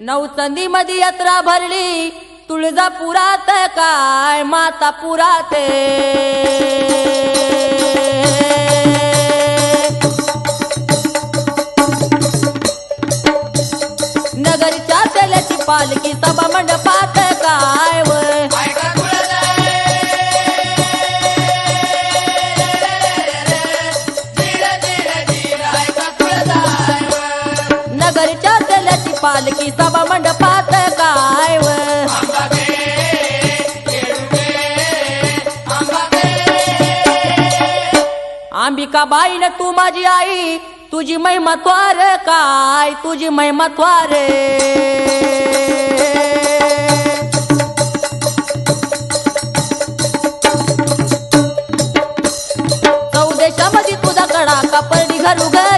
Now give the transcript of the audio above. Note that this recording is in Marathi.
नवचंदी मध्ये यात्रा भरली. तुळजापुरात काय? माता पुरात नगरच्या तेल्याची पालखी सभा मंडपात पालखी सभा मंडपात काय अंबिका बाईन तू माझी आई तुझी महिमा त्वार काय? तुझी महिमा त्वार. चौदेशामध्ये तुझा कडा कापडी घरू घर